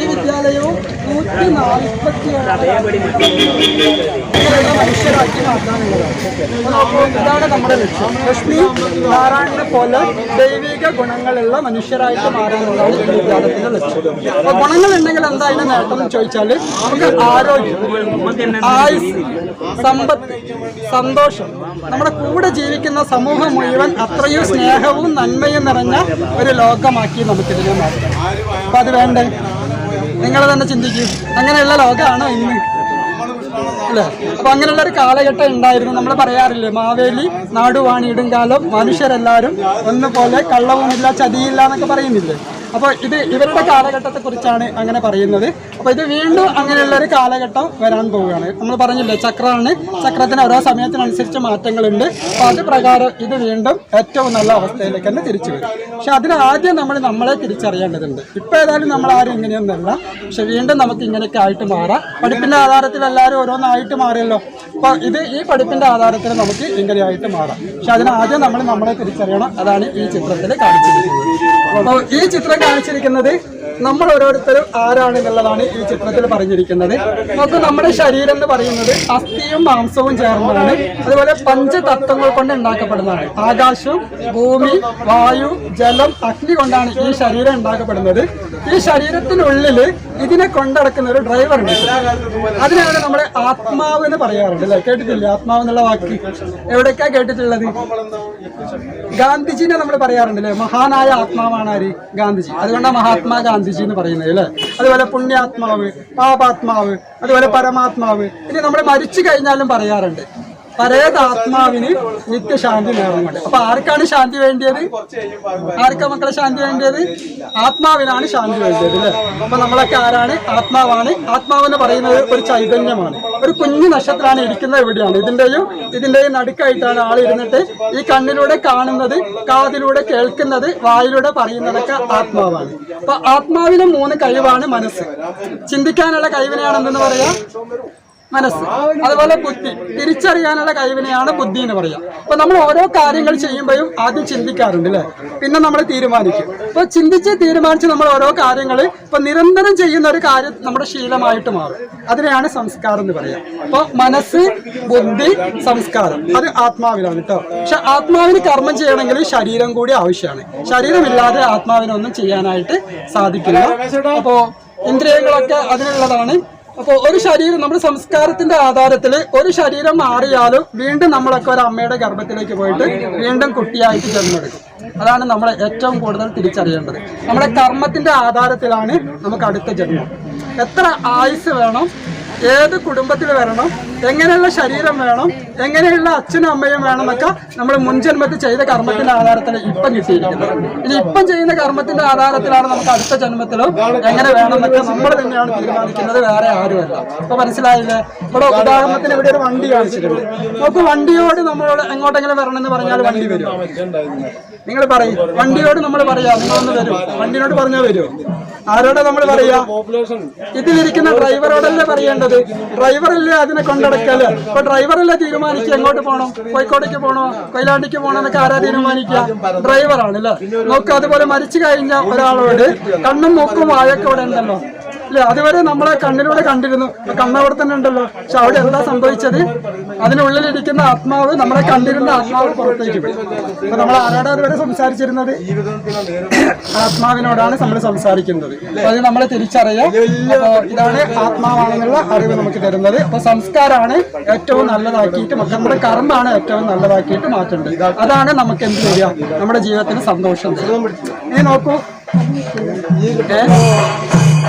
ഈ വിദ്യാലയവും നൂറ്റി നാൽപ്പത്തി മനുഷ്യരാക്കി മാറ്റാനുള്ളതാണ്. ഇതാണ് നമ്മുടെ ലക്ഷ്യം. ലക്ഷ്മി നാരായണനെ പോലെ ദൈവിക ഗുണങ്ങളുള്ള മനുഷ്യരായിട്ട് മാറാനുള്ളതാണ് ഈ വിദ്യാലയത്തിന്റെ ലക്ഷ്യം. ഗുണങ്ങൾ ഗുണങ്ങളുണ്ടെങ്കിൽ എന്താ അതിന്റെ നേട്ടം എന്ന് ചോദിച്ചാൽ നമുക്ക് ആരോഗ്യം ആയുസ് സമ്പത്ത് സന്തോഷം. നമ്മുടെ കൂടെ ജീവിക്കുന്ന സമൂഹം മുഴുവൻ അത്രയും സ്നേഹവും നന്മയും നിറഞ്ഞ ഒരു ലോകമാക്കി നമുക്കിതിനെ മാറ്റാം. അപ്പൊ അത് വേണ്ടേ? നിങ്ങൾ തന്നെ ചിന്തിക്കും. അങ്ങനെയുള്ള ലോകമാണോ ഇന്ന്. അല്ലേ? അപ്പൊ അങ്ങനെയുള്ള ഒരു കാലഘട്ടം ഉണ്ടായിരുന്നു. നമ്മൾ പറയാറില്ലേ മാവേലി നാടുവാണിയിടും കാലം മനുഷ്യരെല്ലാവരും ഒന്നുപോലെ കള്ളവുമില്ല ചതിയില്ല എന്നൊക്കെ പറയുന്നില്ലേ? അപ്പോൾ ഇത് ഇവരുടെ കാലഘട്ടത്തെ കുറിച്ചാണ് അങ്ങനെ പറയുന്നത്. അപ്പോൾ ഇത് വീണ്ടും അങ്ങനെയുള്ള ഒരു കാലഘട്ടം വരാൻ പോവുകയാണ്. നമ്മൾ പറഞ്ഞില്ലേ ചക്രമാണ്. ചക്രത്തിന് ഓരോ സമയത്തിനനുസരിച്ച് മാറ്റങ്ങളുണ്ട്. അപ്പോൾ അത് പ്രകാരം ഇത് വീണ്ടും ഏറ്റവും നല്ല അവസ്ഥയിലേക്ക് തന്നെ തിരിച്ചു വരും. പക്ഷെ അതിന് ആദ്യം നമ്മൾ നമ്മളെ തിരിച്ചറിയേണ്ടതുണ്ട്. ഇപ്പോൾ ഏതായാലും നമ്മൾ ആരും ഇങ്ങനെയൊന്നല്ല പക്ഷെ വീണ്ടും നമുക്ക് ഇങ്ങനെയൊക്കെ ആയിട്ട് മാറാം. പഠിപ്പിന്റെ ആധാരത്തിൽ എല്ലാവരും ഓരോന്നായിട്ട് മാറിയല്ലോ. അപ്പോൾ ഇത് ഈ പഠിപ്പിന്റെ ആധാരത്തിൽ നമുക്ക് ഇങ്ങനെയായിട്ട് മാറാം. പക്ഷെ അതിന് ആദ്യം നമ്മൾ നമ്മളെ തിരിച്ചറിയണം. അതാണ് ഈ ചിത്രത്തിൽ കാണിച്ചിരിക്കുന്നത്. ഈ ചിത്രം കാണിച്ചിരിക്കുന്നത് നമ്മൾ ഓരോരുത്തരും ആരാണെന്നുള്ളതാണ് ഈ ചിത്രത്തിൽ പറഞ്ഞിരിക്കുന്നത്. നമുക്ക് നമ്മുടെ ശരീരം എന്ന് പറയുന്നത് അസ്ഥിയും മാംസവും ചേർന്നതാണ് അതുപോലെ പഞ്ചതത്വങ്ങൾ കൊണ്ട് ഉണ്ടാക്കപ്പെടുന്നതാണ്. ആകാശം ഭൂമി വായു ജലം അഗ്നി കൊണ്ടാണ് ഈ ശരീരം ഉണ്ടാക്കപ്പെടുന്നത്. ഈ ശരീരത്തിനുള്ളിൽ ഇതിനെ കൊണ്ടടക്കുന്ന ഒരു ഡ്രൈവർ ഉണ്ട്. അതിനാണ് നമ്മുടെ ആത്മാവ് എന്ന് പറയാറുണ്ട് അല്ലേ? കേട്ടിട്ടില്ലേ? ആത്മാവ് എന്നുള്ള വാക്ക്. എവിടേക്കാ കേട്ടിട്ടുള്ളത്? ഗാന്ധിജിനെ നമ്മൾ പറയാറുണ്ട് അല്ലേ? മഹാനായ ആത്മാവാണ് ആര്? ഗാന്ധിജി. അതുകൊണ്ടാണ് മഹാത്മാ ഗാന്ധിജി എന്ന് പറയുന്നത് അല്ലേ? അതുപോലെ പുണ്യാത്മാവ് പാപാത്മാവ് അതുപോലെ പരമാത്മാവ്. ഇനി നമ്മൾ മരിച്ചു കഴിഞ്ഞാലും പറയാറുണ്ട്. പരേതാത്മാവിന് നിത്യശാന്തി നേടുന്നുണ്ട് അപ്പൊ ആർക്കാണ് ശാന്തി വേണ്ടിയത്? ആർക്കാ മക്കളെ ശാന്തി വേണ്ടിയത്? ആത്മാവിനാണ് ശാന്തി വേണ്ടിയത് അല്ലേ? അപ്പൊ നമ്മളൊക്കെ ആരാണ്? ആത്മാവാണ്. ആത്മാവ് എന്ന് പറയുന്നത് ഒരു ചൈതന്യമാണ്. ഒരു കുഞ്ഞു നക്ഷത്രമാണ് ഇരിക്കുന്നത് എവിടെയാണ് ഇതിന്റെയും ഇതിന്റെയും നടുക്കായിട്ടാണ് ആൾ ഇരുന്നിട്ട് ഈ കണ്ണിലൂടെ കാണുന്നത് കാതിലൂടെ കേൾക്കുന്നത് വായിലൂടെ പറയുന്നതൊക്കെ ആത്മാവാണ്. അപ്പൊ ആത്മാവിന് മൂന്ന് കഴിവാണ് മനസ്സ്. ചിന്തിക്കാനുള്ള കഴിവിനെയാണ് എന്തെന്ന് പറയാ? മനസ്സ്. അതുപോലെ ബുദ്ധി. തിരിച്ചറിയാനുള്ള കഴിവിനെയാണ് ബുദ്ധി എന്ന് പറയുക അപ്പൊ നമ്മൾ ഓരോ കാര്യങ്ങൾ ചെയ്യുമ്പോഴും ആദ്യം ചിന്തിക്കാറുണ്ട് അല്ലേ പിന്നെ നമ്മൾ തീരുമാനിക്കും. അപ്പൊ ചിന്തിച്ച് തീരുമാനിച്ച് നമ്മൾ ഓരോ കാര്യങ്ങൾ ഇപ്പൊ നിരന്തരം ചെയ്യുന്ന ഒരു കാര്യം നമ്മുടെ ശീലമായിട്ട് മാറും. അതിനെയാണ് സംസ്കാരം എന്ന് പറയാം. അപ്പൊ മനസ്സ് ബുദ്ധി സംസ്കാരം. അത് ആത്മാവിലാണ് കേട്ടോ പക്ഷെ ആത്മാവിന് കർമ്മം ചെയ്യണമെങ്കിൽ ശരീരം കൂടി ആവശ്യമാണ്. ശരീരമില്ലാതെ ആത്മാവിനൊന്നും ചെയ്യാനായിട്ട് സാധിക്കില്ല. അപ്പോ ഇന്ദ്രിയങ്ങളൊക്കെ അതിനുള്ളതാണ്. അപ്പോൾ ഒരു ശരീരം നമ്മുടെ സംസ്കാരത്തിന്റെ ആധാരത്തിൽ ഒരു ശരീരം മാറിയാലും വീണ്ടും നമ്മളൊക്കെ ഒരു അമ്മയുടെ ഗർഭത്തിലേക്ക് പോയിട്ട് വീണ്ടും കുട്ടിയായിട്ട് ജന്മെടുക്കും. അതാണ് നമ്മൾ ഏറ്റവും കൂടുതൽ തിരിച്ചറിയേണ്ടത്. നമ്മുടെ കർമ്മത്തിന്റെ ആധാരത്തിലാണ് നമുക്ക് അടുത്ത ജന്മം. എത്ര ആയുസ് വേണം? ഏത് കുടുംബത്തിൽ വരണം എങ്ങനെയുള്ള ശരീരം വേണം എങ്ങനെയുള്ള അച്ഛനും അമ്മയും വേണം എന്നൊക്കെ നമ്മൾ മുൻജന്മത്തിൽ ചെയ്ത കർമ്മത്തിന്റെ ആധാരത്തിൽ ഇപ്പം കിട്ടിയിരിക്കുന്നത്. ഇനി ഇപ്പം ചെയ്യുന്ന കർമ്മത്തിന്റെ ആധാരത്തിലാണ് നമുക്ക് അടുത്ത ജന്മത്തിലും എങ്ങനെ വേണം എന്നൊക്കെ നമ്മൾ തന്നെയാണ് തീരുമാനിക്കുന്നത് വേറെ ആരുമല്ല. അപ്പൊ മനസ്സിലായില്ലേ? ഇവിടെ ഉദാഹരണത്തിന് ഇവിടെ ഒരു വണ്ടി കാണിച്ചിട്ടുണ്ട്. നമുക്ക് വണ്ടിയോട് നമ്മളോട് എങ്ങോട്ടെങ്കിലും വരണം എന്ന് പറഞ്ഞാൽ വണ്ടി വരും. നിങ്ങൾ പറയും. വണ്ടിയോട് നമ്മൾ പറയാ നിങ്ങളൊന്ന് വരും വണ്ടിനോട് പറഞ്ഞാൽ വരും. ആരോടാ നമ്മൾ പറയാ? ഇതിലിരിക്കുന്ന ഡ്രൈവറോടല്ലേ പറയേണ്ടത്? ഡ്രൈവറല്ലേ അതിനെ കൊണ്ടടക്കൽ? അപ്പൊ ഡ്രൈവറല്ലേ തീരുമാനിക്കുക? എങ്ങോട്ട് പോകണം കോഴിക്കോടേക്ക് പോകണോ കൊയിലാണ്ടിക്ക് പോകണോ എന്നൊക്കെ ആരാ തീരുമാനിക്കുക? ഡ്രൈവറാണ് അല്ലേ? നോക്ക് അതുപോലെ മരിച്ചു കഴിഞ്ഞ ഒരാളോട് കണ്ണും മൂക്കും വായൊക്കെ ഇവിടെ ഉണ്ടല്ലോ. അല്ലെ അതുവരെ നമ്മളെ കണ്ണിലൂടെ കണ്ടിരുന്നു. കണ്ണവിടെ തന്നെ ഉണ്ടല്ലോ. പക്ഷെ അവിടെ എന്താ സംഭവിച്ചത്? അതിനുള്ളിലിരിക്കുന്ന ആത്മാവ് നമ്മളെ കണ്ടിരുന്ന ആത്മാവ് പുറത്തേക്ക് അപ്പൊ നമ്മൾ ആരോടാ അതുവരെ സംസാരിച്ചിരുന്നത്? ആത്മാവിനോടാണ് നമ്മൾ സംസാരിക്കുന്നത്. അത് നമ്മൾ തിരിച്ചറിയാം. ഇതാണ് ആത്മാവാണെന്നുള്ള അറിവ് നമുക്ക് തരുന്നത്. അപ്പൊ സംസ്കാരമാണ് ഏറ്റവും നല്ലതാക്കിയിട്ട് നമ്മുടെ കർമ്മമാണ് ഏറ്റവും നല്ലതാക്കിയിട്ട് മാറ്റേണ്ടത് അതാണ് നമുക്ക് എന്ത് ചെയ്യാം? നമ്മുടെ ജീവിതത്തിന് സന്തോഷം. ഇനി നോക്കൂ.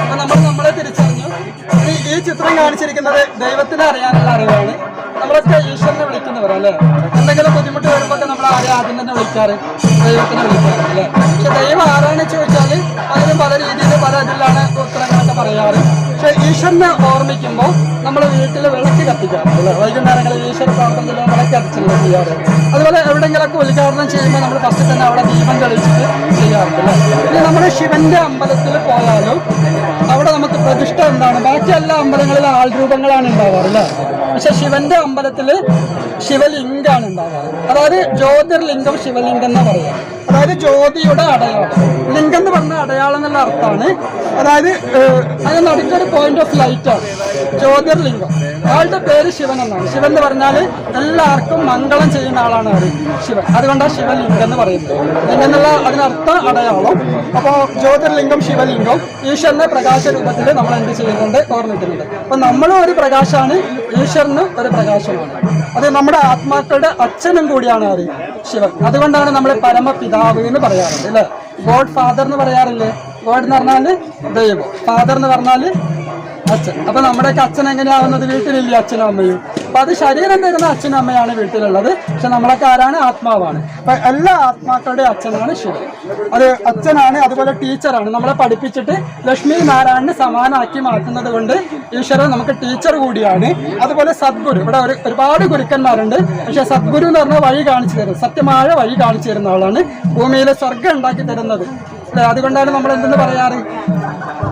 നമ്മൾ ഈ ചിത്രം കാണിച്ചിരിക്കുന്നത് ദൈവത്തിനെ അറിയാനുള്ള അറിവാണ്. നമ്മളൊക്കെ ഈശ്വരനെ വിളിക്കുന്നവരല്ലേ എന്തെങ്കിലും ബുദ്ധിമുട്ട് വരുമ്പോൾ നമ്മൾ ആരെ ആദ്യം തന്നെ വിളിക്കാറ് ദൈവത്തിനെ വിളിക്കാറ് അല്ലേ? പക്ഷെ ദൈവം ആരാണെന്ന് ചോദിച്ചാൽ അതിന് പല രീതിയിൽ പല ഇതിലാണ് ഉത്തരങ്ങളൊക്കെ പറയാറ്. പക്ഷെ ഈശ്വരനെ ഓർമ്മിക്കുമ്പോൾ നമ്മൾ വീട്ടിൽ വിളക്ക് കത്തിക്കാറുണ്ട് അല്ലേ? വൈകുന്നേരങ്ങളിൽ ഈശ്വര പ്രാർത്ഥനയിൽ വിളക്ക് കത്തിച്ചില്ല ചെയ്യാറ് അതുപോലെ എവിടെയെങ്കിലൊക്കെ ഉദ്ഘാടനം ചെയ്യുമ്പോൾ നമ്മൾ ഫസ്റ്റ് തന്നെ അവിടെ ദീപം തെളിച്ചിട്ട് ചെയ്യാറുണ്ട് ഇനി നമ്മുടെ ശിവന്റെ അമ്പലത്തിൽ പോയാലും അവിടെ നമുക്ക് പ്രതിഷ്ഠ എന്താണ്? ബാക്കി എല്ലാ അമ്പലങ്ങളിലും ആൾരൂപങ്ങളാണ് ഉണ്ടാവാറ് അല്ലേ? പക്ഷെ ശിവന്റെ അമ്പലത്തിൽ ശിവലിംഗാണ് ഉണ്ടാവാറ്. അതായത് ജ്യോതിർലിംഗം ശിവലിംഗം എന്ന് പറയാം. അതായത് ജ്യോതിയുടെ അടയാളം. ലിംഗം എന്ന് പറഞ്ഞ അടയാളം എന്നുള്ള അർത്ഥമാണ്. അതായത് അതിന് നടുക്കൊരു പോയിന്റ് ഓഫ് ലൈറ്റ് ആണ്. ജ്യോതിർലിംഗം. ആളുടെ പേര് ശിവൻ എന്നാണ്. ശിവൻ എന്ന് പറഞ്ഞാൽ എല്ലാവർക്കും മംഗളം ചെയ്യുന്ന ആളാണ് ആര് ശിവൻ. അതുകൊണ്ടാണ് ശിവലിംഗം എന്ന് പറയുന്നത്. ലിംഗം എന്നുള്ള അതിനർത്ഥം അടയാളം. അപ്പോൾ ജ്യോതിർലിംഗം ശിവലിംഗം ഈശ്വരനെ പ്രകാശ രൂപത്തിൽ നമ്മൾ എന്ത് ചെയ്യുന്നുണ്ട്? ഓർമ്മിക്കുന്നുണ്ട്. അപ്പം നമ്മളും ഒരു പ്രകാശമാണ് ഈശ്വരനും ഒരു പ്രകാശമാണ് അത് നമ്മുടെ ആത്മാക്കളുടെ അച്ഛനും കൂടിയാണ് ആര് ശിവൻ. അതുകൊണ്ടാണ് നമ്മൾ പരമപിതാവ് എന്ന് പറയാറുണ്ട് അല്ലേ? ഗോഡ് ഫാദർ എന്ന് പറയാറില്ലേ? ഗോഡ് എന്ന് പറഞ്ഞാൽ ദൈവം. ഫാദർ എന്ന് പറഞ്ഞാൽ അച്ഛൻ. അപ്പൊ നമ്മുടെയൊക്കെ അച്ഛൻ എങ്ങനെയാവുന്നത് വീട്ടിലില്ല അച്ഛനും അമ്മയും? അപ്പൊ അത് ശരീരം തരുന്ന അച്ഛനും അമ്മയാണ് വീട്ടിലുള്ളത്. പക്ഷെ നമ്മളൊക്കെ ആരാണ്? ആത്മാവാണ്. അപ്പൊ എല്ലാ ആത്മാക്കളുടെ അച്ഛനാണ് ശിവൻ. അത് അച്ഛനാണ് അതുപോലെ ടീച്ചറാണ്. നമ്മളെ പഠിപ്പിച്ചിട്ട് ലക്ഷ്മി നാരായണന് സമാനാക്കി മാറ്റുന്നത് കൊണ്ട് ഈശ്വരൻ നമുക്ക് ടീച്ചർ കൂടിയാണ്. അതുപോലെ സദ്ഗുരു. ഇവിടെ ഒരു ഒരുപാട് ഗുരുക്കന്മാരുണ്ട്. പക്ഷെ സദ്ഗുരു എന്ന് പറഞ്ഞാൽ വഴി കാണിച്ചു തരുന്നത് സത്യമായ വഴി കാണിച്ചു തരുന്ന ആളാണ്. ഭൂമിയിലെ സ്വർഗം ഉണ്ടാക്കി തരുന്നത്. അതുകൊണ്ടാണ് നമ്മൾ എന്തെന്ന് പറയാറ്?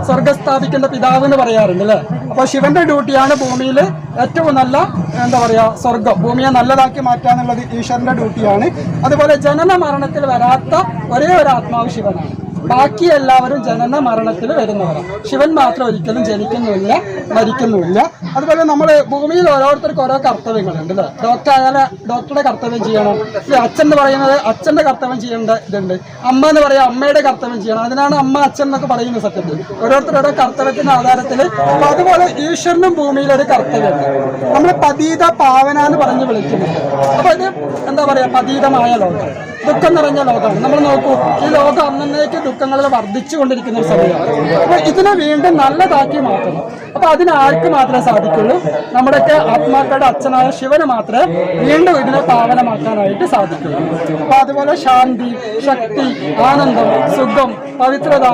സ്വർഗം സ്ഥാപിക്കുന്ന പിതാവ് എന്ന് പറയാറുണ്ട് അല്ലേ? അപ്പൊ ശിവന്റെ ഡ്യൂട്ടിയാണ് ഭൂമിയിൽ ഏറ്റവും നല്ല എന്താ പറയാ സ്വർഗം ഭൂമിയെ നല്ലതാക്കി മാറ്റുക എന്നുള്ളത് ഈശ്വരന്റെ ഡ്യൂട്ടിയാണ്. അതുപോലെ ജനന മരണത്തിൽ വരാത്ത ഒരേ ഒരു ആത്മാവ് ശിവനാണ്. ബാക്കി എല്ലാവരും ജനന മരണത്തിൽ വരുന്നവരാണ് ശിവൻ മാത്രം ഒരിക്കലും ജനിക്കുന്നുമില്ല മരിക്കുന്നുമില്ല അതുപോലെ നമ്മൾ ഭൂമിയിൽ ഓരോരുത്തർക്കും ഓരോ കർത്തവ്യങ്ങളുണ്ട് അല്ലേ ഡോക്ടർ ആയാലും ഡോക്ടറുടെ കർത്തവ്യം ചെയ്യണം. അച്ഛൻ എന്ന് പറയുന്നത് അച്ഛന്റെ കർത്തവ്യം ചെയ്യേണ്ട ഇതുണ്ട്. അമ്മ എന്ന് പറയാം അമ്മയുടെ കർത്തവ്യം ചെയ്യണം. അതിനാണ് അമ്മ അച്ഛൻ എന്നൊക്കെ പറയുന്നത് സത്യത്തിൽ. ഓരോരുത്തരുടെ കർത്തവ്യത്തിന്റെ ആധാരത്തിൽ. അപ്പോൾ അതുപോലെ ഈശ്വരനും ഭൂമിയിൽ ഒരു കർത്തവ്യമുണ്ട്. നമ്മൾ പതീത പാവന എന്ന് പറഞ്ഞ് വിളിക്കുന്നുണ്ട് അപ്പൊ ഇത് എന്താ പറയാ? പതീതമായ ലോകം. ദുഃഖം നിറഞ്ഞ ലോകമാണ്. നമ്മൾ നോക്കൂ ഈ ലോകം അന്നേക്ക് ദുഃഖങ്ങളിൽ വർദ്ധിച്ചുകൊണ്ടിരിക്കുന്ന ഒരു സമയമാണ്. അപ്പൊ ഇതിനെ വീണ്ടും നല്ലതാക്കി മാറ്റണം. അപ്പൊ അതിന് ആർക്ക് മാത്രമേ സാധിക്കുള്ളൂ? നമ്മുടെയൊക്കെ ആത്മാക്കളുടെ അച്ഛനായ ശിവന് മാത്രമേ വീണ്ടും ഇതിനെ പാവനമാക്കാനായിട്ട് സാധിക്കുള്ളൂ. അപ്പൊ അതുപോലെ ശാന്തി ശക്തി ആനന്ദം സുഖം പവിത്രത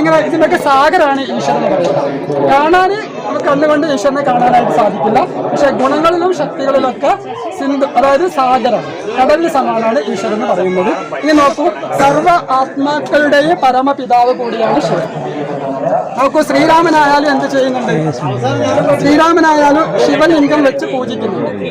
ഇങ്ങനെ ഇതിനൊക്കെ സാഗരാണ് ഈശ്വരൻ കാണാൻ നമുക്ക് കണ്ണുകൊണ്ട് ഈശ്വരനെ കാണാനായിട്ട് സാധിക്കില്ല. പക്ഷെ ഗുണങ്ങളിലും ശക്തികളിലൊക്കെ സിന്ധു അതായത് സാഗരം കടലിന് സമാനാണ് ഈശ്വരൻ എന്ന് പറയുന്നത്. ഇനി നോക്കൂ സർവ ആത്മാക്കളുടെയും പരമപിതാവ് കൂടിയാണ് ശിവൻ. നോക്കൂ ശ്രീരാമനായാലും എന്ത് ചെയ്യുന്നുണ്ട്? ശ്രീരാമനായാലും ശിവലിംഗം വെച്ച് പൂജിക്കുന്നുണ്ട്.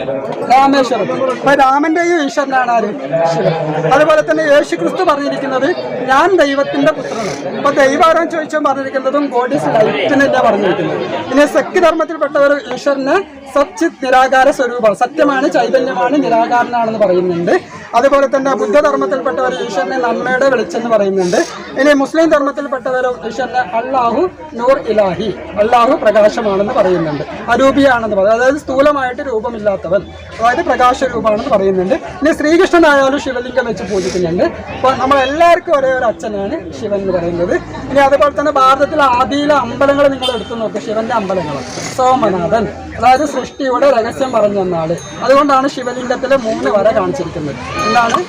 രാമേശ്വരം. അപ്പൊ രാമന്റെയും ഈശ്വരനാണ് ആര്? ശിവൻ. അതുപോലെ തന്നെ യേശു ക്രിസ്തു പറഞ്ഞിരിക്കുന്നത് ഞാൻ ദൈവത്തിന്റെ പുത്രനാണ്. അപ്പൊ ദൈവാരം ചോദിച്ചാൽ പറഞ്ഞിരിക്കുന്നതും ഗോഡ് ഇസ് ലൈറ്റിനല്ലേ പറഞ്ഞിരിക്കുന്നത്. ഇനി സഖ്യ ധർമ്മത്തിൽപ്പെട്ടവർ ഈശ്വരന് സച്ചിത് നിരാകാര സ്വരൂപം. സത്യമാണ് ചൈതന്യമാണ് നിരാകാരനാണെന്ന് പറയുന്നുണ്ട്. അതുപോലെ തന്നെ ബുദ്ധധർമ്മത്തിൽപ്പെട്ടവർ ഈശ്വരനെ നന്മയുടെ വെളിച്ചെന്ന് പറയുന്നുണ്ട്. ഇനി മുസ്ലിം ധർമ്മത്തിൽപ്പെട്ടവരും ഈശ്വരനെ അള്ളാഹു നൂർ ഇലാഹി അള്ളാഹു പ്രകാശമാണെന്ന് പറയുന്നുണ്ട്. അരൂപിയാണെന്ന് പറയും അതായത് സ്ഥൂലമായിട്ട് രൂപമില്ലാത്തവൻ അതായത് പ്രകാശ രൂപമാണെന്ന് പറയുന്നുണ്ട്. ഇനി ശ്രീകൃഷ്ണനായാലും ശിവലിംഗം വെച്ച് പൂജിക്കുന്നുണ്ട്. അപ്പോൾ നമ്മളെല്ലാവർക്കും ഒരേ ഒരു അച്ഛനാണ് ശിവൻ എന്ന് പറയുന്നത്. ഇനി അതുപോലെ തന്നെ ഭാരതത്തിലെ ആദിയിലെ അമ്പലങ്ങൾ നിങ്ങൾ എടുത്തു നോക്കുക ശിവന്റെ അമ്പലങ്ങൾ സോമനാഥൻ അതായത് സൃഷ്ടിയുടെ രഹസ്യം പറഞ്ഞു തന്ന ആൾ അതുകൊണ്ടാണ് ശിവലിംഗത്തിലെ മൂന്ന് വര കാണിച്ചിരിക്കുന്നത്. എന്താണ്?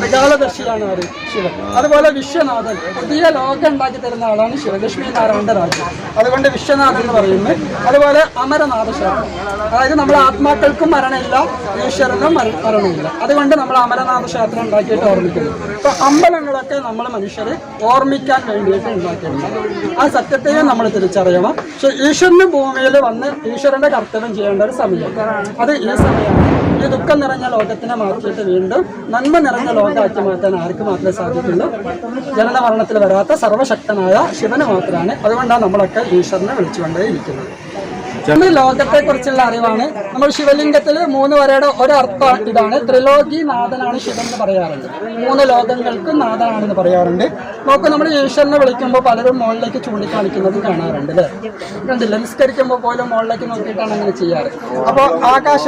വികാലദർശിയാണ് ആര് ശിവൻ. അതുപോലെ വിശ്വനാഥൻ പുതിയ ലോകം ഉണ്ടാക്കി തരുന്ന ആളാണ് ശിവലക്ഷ്മി നാരായണന്റെ രാജ്യം. അതുകൊണ്ട് വിശ്വനാഥൻ എന്ന് പറയുന്നത് അതുപോലെ അമരനാഥ ക്ഷേത്രം അതായത് നമ്മൾ ആത്മാക്കൾക്കും മരണമില്ല ഈശ്വരനും മരണമില്ല. അതുകൊണ്ട് നമ്മൾ അമരനാഥ ക്ഷേത്രം ഉണ്ടാക്കിയിട്ട് ഓർമ്മിക്കുന്നു. അപ്പൊ അമ്പലങ്ങളൊക്കെ നമ്മൾ മനുഷ്യരെ ഓർമ്മിക്കാൻ വേണ്ടിയിട്ട് ഉണ്ടാക്കിയിട്ടുണ്ട്. ആ സത്യത്തെയും നമ്മൾ തിരിച്ചറിയണം. പക്ഷെ ഈശ്വരന് ഭൂമിയിൽ വന്ന് ഈശ്വരന്റെ കർത്തവ്യം ചെയ്യേണ്ട ഒരു സമയം. അത് ഈ സമയമാണ്. ഈ ദുഃഖം നിറഞ്ഞ ലോകത്തിനെ മാറ്റിയിട്ട് വീണ്ടും നന്മ നിറഞ്ഞ ലോകമാക്കി മാറ്റാൻ ആർക്ക് മാത്രമേ സാധിക്കുള്ളൂ? ജനന മരണത്തിൽ വരാത്ത സർവശക്തനായ ശിവന് മാത്രമാണ്. അതുകൊണ്ടാണ് നമ്മളൊക്കെ ഈശ്വരനെ വിളിച്ചുകൊണ്ടേ ഇരിക്കുന്നത് ഈ ലോകത്തെ കുറിച്ചുള്ള അറിവാണ്. നമ്മൾ ശിവലിംഗത്തിൽ മൂന്ന് വരയുടെ ഒരർത്ഥം ഇതാണ്. ത്രിലോകി നാഥനാണ് ശിവൻ എന്ന് പറയാറുണ്ട്. മൂന്ന് ലോകങ്ങൾക്ക് നാഥനാണെന്ന് പറയാറുണ്ട്. നോക്കൂ നമ്മൾ ഈശ്വരനെ വിളിക്കുമ്പോൾ പലരും മുകളിലേക്ക് ചൂണ്ടിക്കാണിക്കുന്നത് കാണാറുണ്ട് അല്ലേ? കണ്ടില്ല? നിസ്കരിക്കുമ്പോൾ പോലും മുകളിലേക്ക് നോക്കിയിട്ടാണ് അങ്ങനെ ചെയ്യാറ്. അപ്പോൾ ആകാശ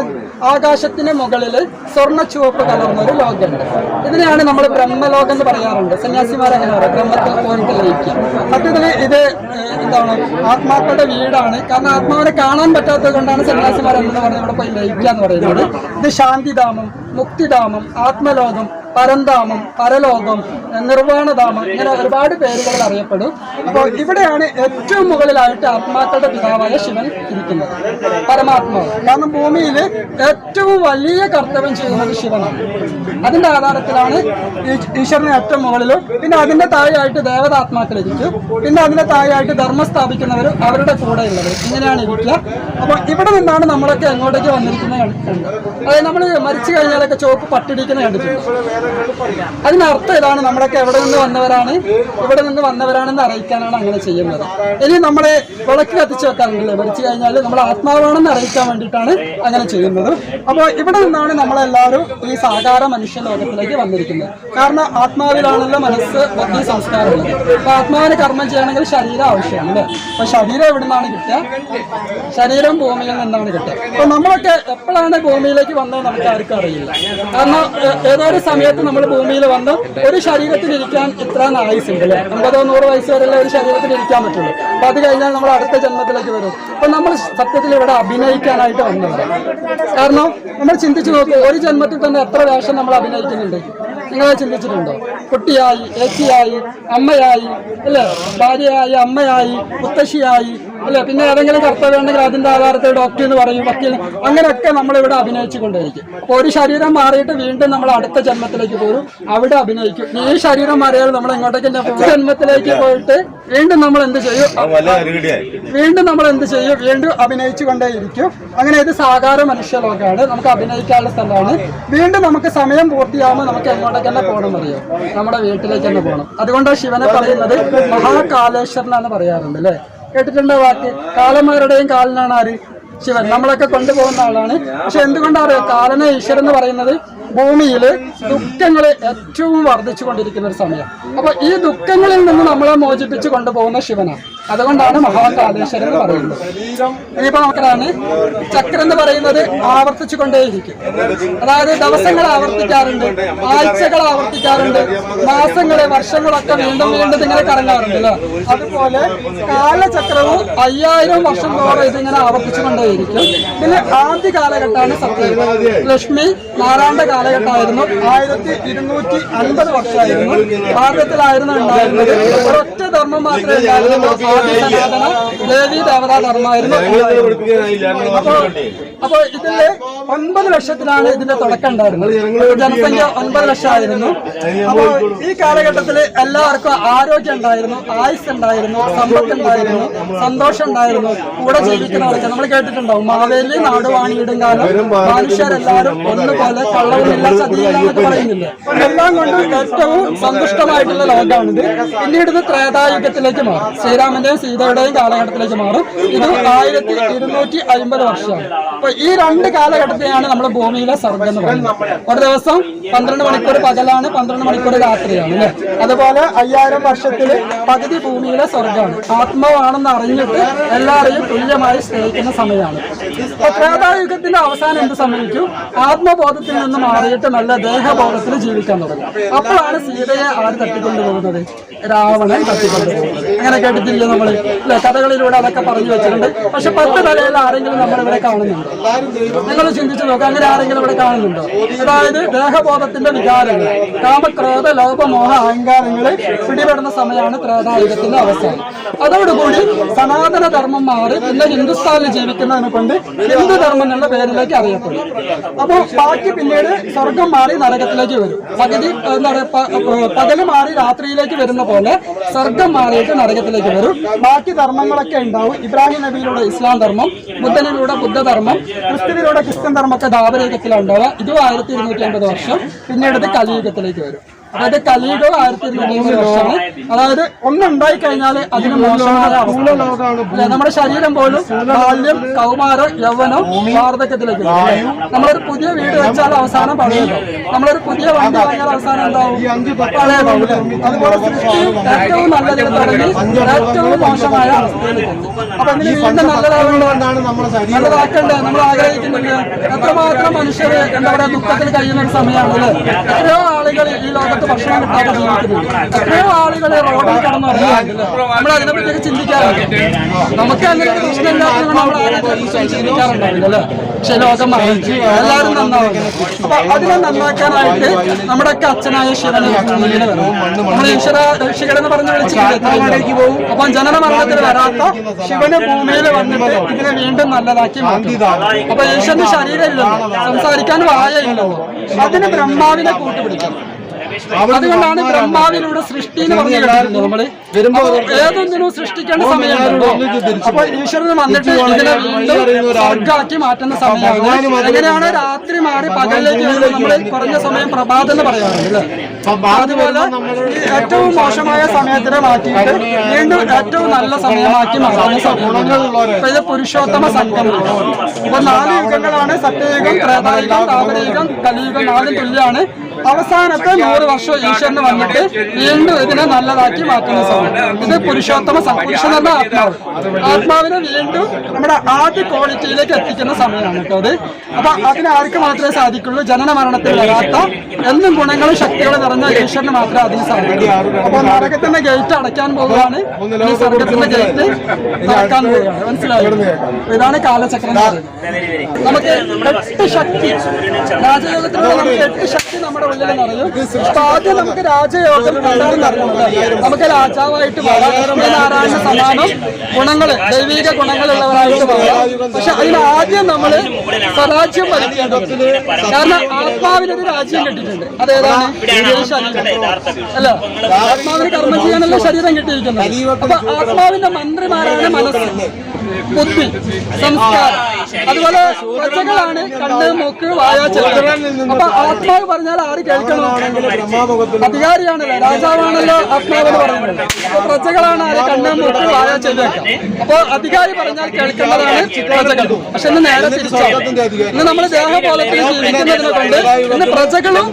ആകാശത്തിന് മുകളിൽ സ്വർണ ചുവപ്പ് കലർന്ന ഒരു ലോകമുണ്ട്. ഇതിനെയാണ് നമ്മൾ ബ്രഹ്മലോകം എന്ന് പറയാറുണ്ട്. സന്യാസിമാർ അങ്ങനെ പറയാം. ബ്രഹ്മത്തിൽ പോയിട്ട് ലയിക്കുക. സത്യത്തിൽ ഇത് എന്താണ്? ആത്മാക്കളുടെ വീടാണ്. കാരണം ആത്മാവിനെ കാണാൻ പറ്റാത്തത് കൊണ്ടാണ് സന്യാസിമാർ എന്ന് ഇവിടെ ലയിക്കുക എന്ന് പറയുന്നത്. ഇത് ശാന്തിധാമം മുക്തിധാമം ആത്മലോകം പരന്ധാമം പരലോകം നിർവാണധാമം ഇങ്ങനെ ഒരുപാട് പേരുകളിൽ അറിയപ്പെടും. അപ്പോൾ ഇവിടെയാണ് ഏറ്റവും മുകളിലായിട്ട് ആത്മാക്കളുടെ പിതാവായ ശിവൻ ഇരിക്കുന്നത്. പരമാത്മാവ്. കാരണം ഭൂമിയിൽ ഏറ്റവും വലിയ കർത്തവ്യം ചെയ്യുന്നത് ശിവനാണ്. അതിന്റെ ആധാരത്തിലാണ് ഈശ്വരനെ ഏറ്റവും മുകളിലും. പിന്നെ അതിന്റെ താഴെയായിട്ട് ദേവതാത്മാക്കൾ ഇരിക്കും. പിന്നെ അതിന്റെ താഴെയായിട്ട് ധർമ്മം സ്ഥാപിക്കുന്നവർ അവരുടെ കൂടെ ഉള്ളത് ഇങ്ങനെയാണ് ഇരിക്കുക. അപ്പൊ ഇവിടെ നിന്നാണ് നമ്മളൊക്കെ എങ്ങോട്ടേക്ക് വന്നിരിക്കുന്നത് കണ്ടിട്ടുണ്ട്. അതായത് നമ്മൾ മരിച്ചു കഴിഞ്ഞാലൊക്കെ ചോപ്പ് പട്ടിടിക്കുന്ന കണ്ടിട്ടുണ്ട്. അതിനർത്ഥം ഇതാണ് നമ്മളൊക്കെ എവിടെ നിന്ന് വന്നവരാണ് ഇവിടെ നിന്ന് വന്നവരാണെന്ന് അറിയിക്കാനാണ് അങ്ങനെ ചെയ്യുന്നത്. ഇനി നമ്മളെ വിളക്ക് കത്തിച്ച് വെക്കാറുണ്ടല്ലോ? മരിച്ചു കഴിഞ്ഞാൽ നമ്മൾ ആത്മാവാണെന്ന് അറിയിക്കാൻ വേണ്ടിയിട്ടാണ് അങ്ങനെ ചെയ്യുന്നത്. അപ്പോൾ ഇവിടെ നിന്നാണ് നമ്മളെല്ലാവരും ഈ സാകാര മനുഷ്യ ലോകത്തിലേക്ക് വന്നിരിക്കുന്നത്. കാരണം ആത്മാവിലാണല്ലോ മനസ്സ് ബുദ്ധി സംസ്കാരമുള്ളത് അപ്പൊ ആത്മാവിന് കർമ്മം ചെയ്യണമെങ്കിൽ ശരീരം ആവശ്യമാണ് അല്ലേ? അപ്പൊ ശരീരം എവിടെ നിന്നാണ് കിട്ടുക? ശരീരം ഭൂമിയിൽ നിന്നാണ് കിട്ടുക. അപ്പൊ നമ്മളൊക്കെ എപ്പോഴാണ് ഭൂമിയിലേക്ക് വന്നത് നമുക്ക് ആർക്കും അറിയില്ല. കാരണം ഏതൊരു ഏതോ സമയത്ത് നമ്മൾ ഭൂമിയിൽ വന്ന് ഒരു ശരീരത്തിൽ ഇരിക്കാൻ ഇത്ര ആയുസ് ഉണ്ട് അല്ലേ? അമ്പതോ നൂറ് വയസ്സ് വരെയുള്ള ഒരു ശരീരത്തിൽ ഇരിക്കാൻ പറ്റുള്ളൂ. അപ്പൊ അത് കഴിഞ്ഞാൽ നമ്മൾ അടുത്ത ജന്മത്തിലേക്ക് വരും. അപ്പൊ നമ്മൾ സത്യത്തിൽ ഇവിടെ അഭിനയിക്കാനായിട്ട് വന്നത് കാരണം നമ്മൾ ചിന്തിച്ചു നോക്കൂ ഒരു ജന്മത്തിൽ തന്നെ എത്ര വേഷം നമ്മൾ അഭിനയിക്കുന്നുണ്ട്? നിങ്ങളെ ചിന്തിച്ചിട്ടുണ്ടോ? കുട്ടിയായി ഏച്ചിയായി അമ്മയായി അല്ലേ? ഭാര്യയായി അമ്മയായി മുത്തശ്ശിയായി അല്ലെ? പിന്നെ ഏതെങ്കിലും കർത്തവ്യം ഉണ്ടെങ്കിൽ അതിന്റെ ആധാരത്തിൽ ഡോക്ടർ എന്ന് പറയും വക്കീൽ. അങ്ങനെയൊക്കെ നമ്മൾ ഇവിടെ അഭിനയിച്ചു കൊണ്ടിരിക്കും അപ്പോൾ ഒരു ശരീരം മാറിയിട്ട് വീണ്ടും നമ്മൾ അടുത്ത ജന്മത്തിലേക്ക് പോരും. അവിടെ അഭിനയിക്കും. ഈ ശരീരം മാറിയാൽ നമ്മൾ എങ്ങോട്ടേക്ക് പോകും ജന്മത്തിലേക്ക് പോയിട്ട് വീണ്ടും നമ്മൾ എന്ത് ചെയ്യും? വീണ്ടും നമ്മൾ എന്ത് ചെയ്യും? വീണ്ടും അഭിനയിച്ചു കൊണ്ടേയിരിക്കും അങ്ങനെ ഇത് സാകാര മനുഷ്യ ലോകമാണ് നമുക്ക് അഭിനയിക്കാനുള്ള സ്ഥലമാണ്. വീണ്ടും നമുക്ക് സമയം പൂർത്തിയാകുമ്പോൾ നമുക്ക് എങ്ങോട്ടേക്ക് തന്നെ പോകണം അറിയോ നമ്മുടെ വീട്ടിലേക്ക് തന്നെ പോകണം. അതുകൊണ്ടാണ് ശിവനെ പറയുന്നത് മഹാകാലേശ്വരനാന്ന് പറയാറുണ്ട് അല്ലേ? കേട്ടിട്ടുണ്ടോ വാക്ക്? കാലന്മാരുടെയും കാലനാണ് ആര്? ശിവൻ. നമ്മളൊക്കെ കൊണ്ടുപോകുന്ന ആളാണ്. പക്ഷെ എന്തുകൊണ്ടാണ് അറിയോ കാലന ഈശ്വരൻ എന്ന് പറയുന്നത് ഭൂമിയിൽ ദുഃഖങ്ങൾ ഏറ്റവും വർദ്ധിച്ചു കൊണ്ടിരിക്കുന്ന ഒരു സമയം. അപ്പൊ ഈ ദുഃഖങ്ങളിൽ നിന്ന് നമ്മളെ മോചിപ്പിച്ച് കൊണ്ടുപോകുന്ന ശിവനാണ്. അതുകൊണ്ടാണ് മഹാകാലേശ്വരൻ എന്ന് പറയുന്നത്. ഇനിയിപ്പോ നമുക്കതാണ് ചക്രം എന്ന് പറയുന്നത് ആവർത്തിച്ചു കൊണ്ടേയിരിക്കും അതായത് ദിവസങ്ങൾ ആവർത്തിക്കാറുണ്ട് ആഴ്ചകൾ ആവർത്തിക്കാറുണ്ട് മാസങ്ങളെ വർഷങ്ങളൊക്കെ വീണ്ടും വീണ്ടും ഇങ്ങനെ കറങ്ങാറുണ്ടല്ലോ അതുപോലെ കാലചക്രവും അയ്യായിരം വർഷം തോറും ഇതിങ്ങനെ ആവർത്തിച്ചു കൊണ്ടേയിരിക്കും പിന്നെ ആദ്യ കാലഘട്ടമാണ് സത്യം. ലക്ഷ്മി നാലാണ്ട് കാലഘട്ടമായിരുന്നു. ആയിരത്തി ഇരുന്നൂറ്റി അൻപത് വർഷമായിരുന്നു. ഭാരതത്തിലായിരുന്നു ഉണ്ടായിരുന്നത്. ഒരൊറ്റ ധർമ്മം മാത്രമേ ഉണ്ടായിരുന്നുള്ളൂ. ആദ്യ സനാതന ദേവി ദേവതാ ധർമ്മമായിരുന്നു പഠിപ്പിക്കാനായില്ല അപ്പോ അപ്പോ ഇതിൽ ഒൻപത് ലക്ഷത്തിലാണ് ഇതിന്റെ തുടക്കം ഉണ്ടായിരുന്നത്. ജനസംഖ്യ ഒൻപത് ലക്ഷമായിരുന്നു. അപ്പോ ഈ കാലഘട്ടത്തിൽ എല്ലാവർക്കും ആരോഗ്യം ഉണ്ടായിരുന്നു ആയുസ് ഉണ്ടായിരുന്നു സമ്പത്ത് ഉണ്ടായിരുന്നു സന്തോഷം ഉണ്ടായിരുന്നു കൂടെ ജീവിക്കുന്നവർക്ക് നമ്മൾ കേട്ടിട്ടുണ്ടാവും മാവേലി നാടുവാണിയിടും കാലം മനുഷ്യരെല്ലാവരും ഒന്നുപോലെ കള്ളവുമില്ല ചതിയില്ല പറയുന്നില്ല? എല്ലാം കൊണ്ടും ഏറ്റവും സന്തുഷ്ടമായിട്ടുള്ള ലോകമാണിത് പിന്നീട് ഇത് ത്രേതായുഗത്തിലേക്ക് മാറും. ശ്രീരാമന്റെയും സീതയുടെയും കാലഘട്ടത്തിലേക്ക് മാറും. ഇത് ആയിരത്തി ഇരുന്നൂറ്റി അമ്പത് വർഷമാണ് അപ്പൊ ഈ രണ്ട് കാലഘട്ടത്തെയാണ് നമ്മുടെ ഭൂമിയിലെ സർഗം എന്ന് പറയുന്നത്. ഒരു ദിവസം പന്ത്രണ്ട് മണിക്കൂർ പകലാണ് പന്ത്രണ്ട് മണിക്കൂർ രാത്രിയാണ് അല്ലെ? അതുപോലെ അയ്യായിരം വർഷത്തിൽ പകുതി ഭൂമിയിലെ സ്വർഗമാണ് ആത്മാവാണെന്ന് അറിഞ്ഞിട്ട് എല്ലാവരെയും തുല്യമായി സ്നേഹിക്കുന്ന സമയമാണ്. ത്രേതായുഗത്തിന്റെ അവസാനം എന്ത് സംഭവിക്കും ആത്മബോധത്തിൽ നിന്ന് മാറിയിട്ട് നല്ല ദേഹബോധത്തിൽ ജീവിക്കാൻ തുടങ്ങും. അപ്പോഴാണ് സീതയെ ആര് തട്ടിക്കൊണ്ടുപോകുന്നത്? രാവണൻ തട്ടിക്കൊണ്ടുപോകുന്നത്. അങ്ങനെ കേട്ടിട്ടില്ലേ നമ്മൾ കഥകളിലൂടെ അതൊക്കെ പറഞ്ഞു വെച്ചിട്ടുണ്ട്. പക്ഷെ പത്ത് കലയിൽ ആരെങ്കിലും നമ്മൾ ഇവിടെ കാണുന്നുണ്ട്? നിങ്ങൾ ചിന്തിച്ചു നോക്കുക അങ്ങനെ ആരെങ്കിലും ഇവിടെ കാണുന്നുണ്ടോ? അതായത് ദേഹബോധത്തിന്റെ വികാരങ്ങൾ കാമക്രോധ ലോപമോഹ അഹങ്കാരങ്ങൾ പിടിപെടുന്ന സമയമാണ് ത്രേതായുധത്തിന്റെ അവസാനം. അതോടുകൂടി സനാതന ധർമ്മം മാറി പിന്നെ ഹിന്ദുസ്ഥാനിൽ ജീവിക്കുന്നതിനെ കൊണ്ട് ഹിന്ദു ധർമ്മം എന്നുള്ള പേരിലേക്ക് അറിയപ്പെടും. അപ്പോൾ ബാക്കി പിന്നീട് സ്വർഗം മാറി നരകത്തിലേക്ക് വരും. പകുതി എന്താ പറയുക പകൽ മാറി രാത്രിയിലേക്ക് വരുന്ന പോലെ സ്വർഗം മാറിയിട്ട് നരകത്തിലേക്ക് വരും. ബാക്കി ധർമ്മങ്ങളൊക്കെ ഉണ്ടാവും. ഇബ്രാഹിം നബിയിലൂടെ ഇസ്ലാം ധർമ്മം ബുദ്ധനിലൂടെ ബുദ്ധധർമ്മം ക്രിസ്ത്യനിലൂടെ ക്രിസ്ത്യൻ ധർമ്മമൊക്കെ ധാപരയുഗത്തിലുണ്ടാവുക ഇതും ആയിരത്തി ഇരുന്നൂറ്റി അമ്പത് വർഷം. പിന്നീട് കലിയുഗത്തിലേക്ക് വരും. അതായത് കലിയുഗം ആയിരത്തി ഇരുന്നൂറ് വർഷമാണ് അതായത് ഒന്നുണ്ടായി കഴിഞ്ഞാൽ അതിന് മോശമായ? നമ്മുടെ ശരീരം പോലും ബാല്യം കൗമാരം യൗവനം വാർദ്ധക്യത്തിലേക്ക്? നമ്മളൊരു പുതിയ വീട് വെച്ചാൽ അവസാനം പഴയതോ. നമ്മളൊരു പുതിയ വണ്ടി വാങ്ങിയാൽ അവസാനം എന്താവും? പഴയതോ അല്ലേ? അതുപോലെ സൃഷ്ടി ഏറ്റവും നല്ല തുടങ്ങി ഏറ്റവും മോശമായ അവസ്ഥയിലേക്ക്. അപ്പൊ വീണ്ടും നല്ലതാവുന്നതുകൊണ്ടാണ് നല്ലതാക്കണ്ടേ? നമ്മൾ ആഗ്രഹിക്കുന്നുണ്ട് എത്രമാത്രം മനുഷ്യർ എന്താ പറയാ ദുഃഖത്തിൽ കഴിയുന്ന ഒരു സമയമാണല്ലേ? എത്രയോ ആളുകൾ ഈ ലോകത്ത് ഭക്ഷണം കിട്ടാതെ ജീവിക്കുന്നുണ്ട് എത്രയോ ആളുകൾ റോഡിൽ കിടന്നു നമ്മൾ അതിനെ ചിന്തിക്കാറുണ്ട്. നമുക്ക് അങ്ങനെ ഒരു പ്രശ്നം ഇല്ലാത്തതുകൊണ്ട് നമ്മൾ ആരെയും ചിന്തിക്കാറുണ്ടാവില്ല അല്ലേ? പക്ഷെ ലോകം എല്ലാവരും നന്നാവും അപ്പൊ അതിനെ നന്നാക്കാനായിട്ട് നമ്മുടെയൊക്കെ അച്ഛനായ ശിവനെ നമ്മൾ ഈശ്വര എന്ന് പറഞ്ഞ് വിളിച്ചിട്ട് പോകും? അപ്പൊ ജനന മരണത്തിൽ വരാത്ത ശിവന് ഭൂമിയിൽ വന്നിട്ട് ഇതിനെ വീണ്ടും നല്ലതാക്കി മാറ്റും. അപ്പൊ ഈശ്വരന് ശരീരമില്ലല്ലോ. സംസാരിക്കാൻ വായയില്ലല്ലോ. അതിന് ബ്രഹ്മാവിനെ കൂട്ടുപിടിക്കണം. അതുകൊണ്ടാണ് ബ്രഹ്മാവിലൂടെ സൃഷ്ടി എന്ന് പറഞ്ഞു കേട്ടിട്ടുണ്ട് നമ്മൾ ഏതൊന്നിനും സൃഷ്ടിക്കേണ്ട സമയമുണ്ടോ. അപ്പൊ ഈശ്വരന് വന്നിട്ട് ഇതിനെ മാറ്റുന്ന സമയമാണ്. എങ്ങനെയാണ് രാത്രി മാറി പകലിലേക്ക് നമ്മൾ കുറഞ്ഞ സമയം പ്രഭാതം എന്ന് പറയാറുണ്ട് അല്ലേ? അതുപോലെ ഏറ്റവും മോശമായ സമയത്തിനെ മാറ്റിയിട്ട് വീണ്ടും ഏറ്റവും നല്ല സമയമാക്കി മാറുന്ന ഇത് പുരുഷോത്തമ സംഘം. അപ്പൊ നാല് യുഗങ്ങളാണ് സത്യയുഗം ത്രേതായുഗം താമരയുഗം കലിയുഗം നാലും തുല്യമാണ് അവസാനത്തെ നൂറ് വർഷം ഈശ്വരന് വന്നിട്ട് വീണ്ടും ഇതിനെ നല്ലതാക്കി മാറ്റുന്ന സമയം ഇത് പുരുഷോത്തമ സം- ആത്മാവ്. ആത്മാവിനെ വീണ്ടും നമ്മുടെ ആദ്യ ക്വാളിറ്റിയിലേക്ക് എത്തിക്കുന്ന സമയമാണ് കേട്ടോ അത് അപ്പൊ അതിന് ആർക്ക് മാത്രമേ സാധിക്കുള്ളൂ? ജനന മരണത്തിൽ വരാത്ത എന്നും ഗുണങ്ങളും ശക്തികളും നിറഞ്ഞ ഈശ്വരന് മാത്രമേ അതിന് സാധിക്കൂ അപ്പൊ നരകത്തിന്റെ ഗേറ്റ് അടയ്ക്കാൻ പോവുകയാണ്. ഈ സ്വർഗത്തിന്റെ ഗേറ്റ് തുറക്കാൻ പോവുകയാണ്. മനസ്സിലായി? ഇതാണ് കാലചക്രം നമുക്ക് എട്ട് ശക്തി. രാജയോഗത്തിലൂടെ നമുക്ക് എട്ട് ശക്തി നമ്മുടെ ഉള്ളിൽ നിറയും അപ്പൊ ആദ്യം നമുക്ക് രാജയോഗം എന്താണെന്ന് അറിയണം നമുക്ക് രാജാവായിട്ട് ലക്ഷ്മീനാരായണ സമാനം ഗുണങ്ങൾ ദൈവിക ഗുണങ്ങളുള്ളവരായിട്ട് വരാം പക്ഷെ അതിൽ ആദ്യം നമ്മൾ സ്വരാജ്യം വരുത്തേണ്ടത് കാരണം ആത്മാവിനൊരു രാജ്യം കിട്ടിയിട്ടുണ്ട്. അതേതാണ്? അല്ല ആത്മാവിന് കർമ്മം ചെയ്യാനുള്ള ശരീരം കിട്ടിയിരിക്കുന്നത്. അപ്പൊ ആത്മാവിന്റെ മന്ത്രിമാരാണ് മനസ്സ് ബുദ്ധി സംസ്കാരം. അതുപോലെ പ്രജകളാണ് കണ്ണ് മൂക്ക് വായ ചെറുപ്പം അപ്പൊ ആത്മാവ് പറഞ്ഞാൽ ആര് കേൾക്കണം. അധികാരിയാണല്ലോ രാജാവാണല്ലോ ആത്മാവ് എന്ന് പറയുന്നത്. അപ്പൊ പ്രജകളാണ് ആര് കണ്ണ് മൂക്ക് വായ ചെവിയൊക്കെ അപ്പൊ അധികാരി പറഞ്ഞാൽ കേൾക്കേണ്ടതാണ് പ്രജകൾ. പക്ഷെ ഇന്ന് നേരെ തിരിച്ചാണ്. ഇന്ന് നമ്മൾ ദേഹബോധത്തിൽ ജീവിക്കുന്നതിനെ കൊണ്ട് ഇന്ന് പ്രജകളും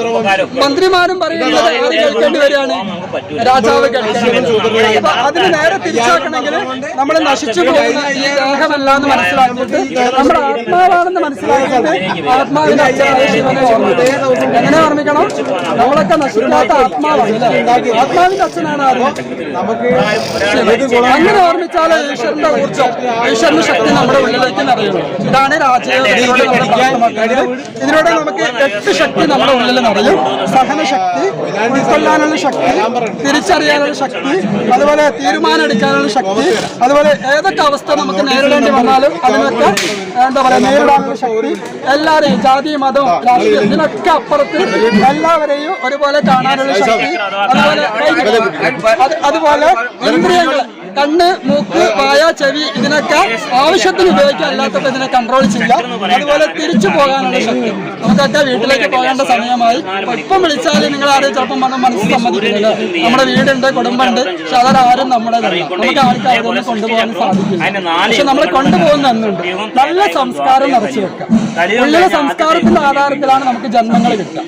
മന്ത്രിമാരും പറയുന്നത് ആര് കേൾക്കേണ്ടി വരികയാണ്? രാജാവ് കേൾക്കേണ്ടി. അപ്പൊ അതിന് നേരെ തിരിച്ചാക്കണമെങ്കിൽ നമ്മൾ നശിച്ചു പോകുന്ന ഈ ദേഹമല്ല എന്ന് മനസ്സിലാക്കിയിട്ട് നമ്മുടെ ആത്മാവാണെന്ന് മനസ്സിലാക്കിയിട്ട് ആത്മാവിന്റെ അച്ഛനായ ശിവനെ എങ്ങനെ ഓർമ്മിക്കണം? നമ്മളൊക്കെ നശിക്കാത്ത ആത്മാവാണ്? ആത്മാവിന്റെ അച്ഛനാണ് ആര്? ശിവൻ. അങ്ങനെ ഓർമ്മിച്ചാൽ ഈശ്വരന്റെ ഊർജം. ഈശ്വരന്റെ ശക്തി നമ്മുടെ ഉള്ളിലേക്ക് നിറയുള്ളൂ ഇതാണ് നമ്മൾ ഇതിലൂടെ നമുക്ക് എട്ട് ശക്തി നമ്മുടെ ഉള്ളിൽ നിറയും. സഹനശക്തി ഉൾക്കൊള്ളാനുള്ള ശക്തി തിരിച്ചറിയാനുള്ള ശക്തി അതുപോലെ തീരുമാനം എടുക്കാനുള്ള ശക്തി അതുപോലെ ഏതൊക്കെ അവസ്ഥ നമുക്ക് നേരിടേണ്ടി വന്നാലും അതിനൊക്കെ എന്താ പറയാ നേരിടാനുള്ള ശക്തി എല്ലാവരെയും ജാതി മതവും രാഷ്ട്രീയം ഇതിനൊക്കെ അപ്പുറത്ത് എല്ലാവരെയും ഒരുപോലെ കാണാനുള്ള ശക്തി അതുപോലെ അത് അതുപോലെ ഇന്ദ്രിയങ്ങൾ കണ്ണ് മൂക്ക് വായ ചെവി ഇതിനൊക്കെ ആവശ്യത്തിന് ഉപയോഗിക്കുക. അല്ലാത്തപ്പോൾ ഇതിനെ കൺട്രോൾ ചെയ്യാം അതുപോലെ തിരിച്ചു പോകാനുള്ള ശക്തി. നമുക്കൊക്കെ വീട്ടിലേക്ക് പോകേണ്ട സമയമായി. ഇപ്പം വിളിച്ചാൽ നിങ്ങൾ ആരും ചിലപ്പം മനസ്സ് സമ്മതിക്കുന്നില്ല. നമ്മുടെ വീടുണ്ട് കുടുംബമുണ്ട്. പക്ഷെ അതാരും നമ്മുടെ നമുക്ക് ആർക്കും അവരൊന്നും കൊണ്ടുപോകാൻ സാധിക്കില്ല. പക്ഷെ നമ്മൾ കൊണ്ടുപോകുന്ന എന്നുണ്ട് നല്ല സംസ്കാരം നിറച്ചു വെക്കാം ഉള്ളിലെ സംസ്കാരത്തിന്റെ ആധാരത്തിലാണ് നമുക്ക് ജന്മങ്ങൾ കിട്ടുക.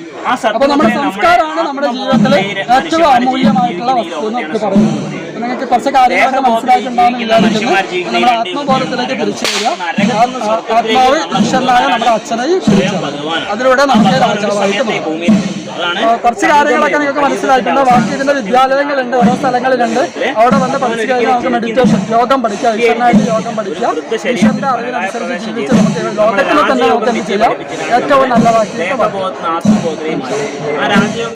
അപ്പൊ നമ്മുടെ സംസ്കാരമാണ് നമ്മുടെ ജീവിതത്തിലെ ഏറ്റവും അമൂല്യമായിട്ടുള്ള വസ്തു എന്ന് പറയുന്നത് നിങ്ങൾക്ക് കുറച്ച് കാര്യങ്ങളൊക്കെ മനസ്സിലായിട്ടുണ്ടാകുന്ന വിചാരിക്കുന്നു നമ്മുടെ ആത്മബോധത്തിലേക്ക് തിരിച്ചു വരിക. ആത്മാവ് ഈശ്വരനായ നമ്മുടെ തിരിച്ചറിയുക. അതിലൂടെ നമുക്ക് രാജാവായിട്ട് മാറും ആ, കുറച്ച് കാര്യങ്ങളൊക്കെ നിങ്ങൾക്ക് മനസ്സിലായിട്ടുണ്ട്. ബാക്കി ഇതിന്റെ വിദ്യാലയങ്ങളുണ്ട് ഓരോ സ്ഥലങ്ങളിലുണ്ട് അവിടെ വന്ന് പഠിച്ചു കഴിഞ്ഞാൽ നമുക്ക് മെഡിറ്റേഷൻ യോഗം പഠിക്കാം ഈശ്വരനായിട്ട് യോഗം പഠിക്കാം. ഈശ്വരന്റെ അറിവിനനുസരിച്ച് ജീവിച്ച് നമുക്ക് ലോകത്തിൽ തന്നെ നമുക്ക് എന്ത് ചെയ്യാം? ഏറ്റവും നല്ലതാക്കിയിട്ട്